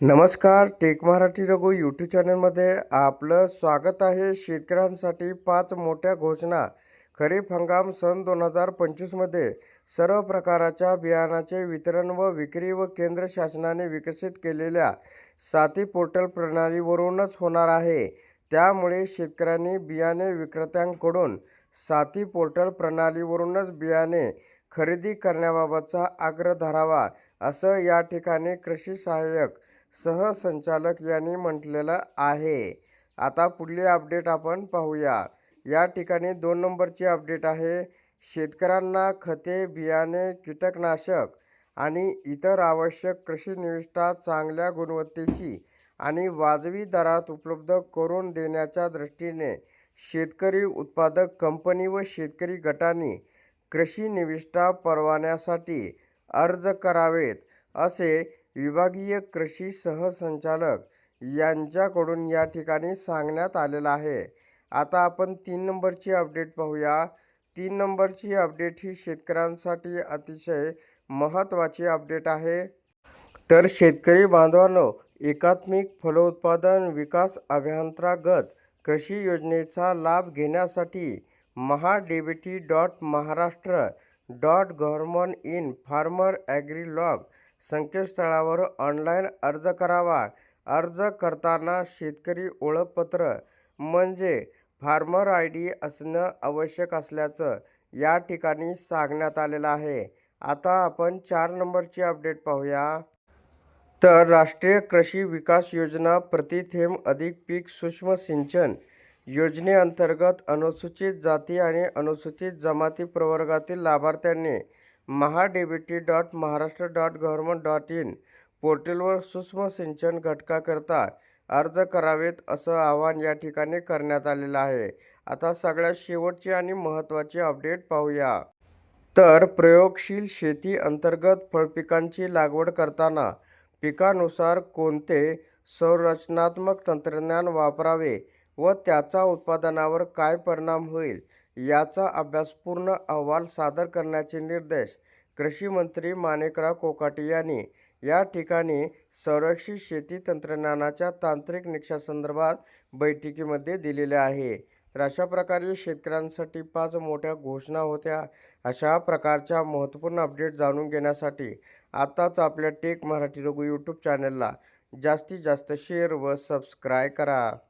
नमस्कार take Marathi Raghu YouTube चॅनलमध्ये आपलं स्वागत आहे. शेतकऱ्यांसाठी पाच मोठ्या घोषणा. खरीप हंगाम सन दोन हजार पंचवीसमध्ये सर्व प्रकाराच्या बियाणाचे वितरण व विक्री व केंद्र शासनाने विकसित केलेल्या साती पोर्टल प्रणालीवरूनच होणार आहे. त्यामुळे शेतकऱ्यांनी बियाणे विक्रेत्यांकडून साती पोर्टल प्रणालीवरूनच बियाणे खरेदी करण्याबाबतचा आग्रह धरावा असं या ठिकाणी कृषी सहाय्यक सहसंचालक यांनी म्हटलेलं आहे. आता पुढली अपडेट आपण पाहूया. या ठिकाणी दोन नंबरची अपडेट आहे. शेतकऱ्यांना खते बियाणे कीटकनाशक आणि इतर आवश्यक कृषी निविष्ठा चांगल्या गुणवत्तेची आणि वाजवी दरात उपलब्ध करून देण्याच्या दृष्टीने शेतकरी उत्पादक कंपनी व शेतकरी गटांनी कृषी निविष्ठा परवान्यासाठी अर्ज करावेत असे विभागीय कृषी सहसंचालक यांच्याकडून या ठिकाणी सांगण्यात आलेलं आहे. आता आपण तीन नंबरची अपडेट पाहूया. तीन नंबरची अपडेट ही शेतकऱ्यांसाठी अतिशय महत्त्वाची अपडेट आहे. तर शेतकरी बांधवांनो एकात्मिक फलोत्पादन विकास अभियांत्रागत कृषी योजनेचा लाभ घेण्यासाठी Maha dot Maharashtra dot government in farmer ॲग्रीलॉग संकेतस्थळावर ऑनलाईन अर्ज करावा. अर्ज करताना शेतकरी ओळखपत्र म्हणजे फार्मर आय डी असणं आवश्यक असल्याचं या ठिकाणी सांगण्यात आलेलं आहे. आता आपण चार नंबरची अपडेट पाहूया. तर राष्ट्रीय कृषी विकास योजना प्रति थेंब अधिक पीक सूक्ष्म सिंचन योजनेअंतर्गत अनुसूचित जाती आणि अनुसूचित जमाती प्रवर्गातील लाभार्थ्यांनी Maha dot Maharashtra dot government dot in पोर्टलवर सूक्ष्म सिंचन घटकाकरता अर्ज करावेत असं आवाहन या ठिकाणी करण्यात आलेलं आहे. आता सगळ्यात शेवटची आणि महत्त्वाची अपडेट पाहूया. तर प्रयोगशील शेती अंतर्गत फळपिकांची लागवड करताना पिकानुसार कोणते संरचनात्मक तंत्रज्ञान वापरावे व त्याचा उत्पादनावर काय परिणाम होईल याचा अभ्यासपूर्ण अहवाल सादर करण्याचे निर्देश कृषीमंत्री माणिकराव कोकाटे यांनी या ठिकाणी संरक्षित शेती तंत्रज्ञानाच्या तांत्रिक निकषासंदर्भात बैठकीमध्ये दिलेले आहे. तर अशा प्रकारे शेतकऱ्यांसाठी पाच मोठ्या घोषणा होत्या. अशा प्रकारच्या महत्त्वपूर्ण अपडेट जाणून घेण्यासाठी आत्ताच आपल्या टेक मराठी रघु यूट्यूब चॅनलला जास्तीत जास्त शेअर व सबस्क्राय करा.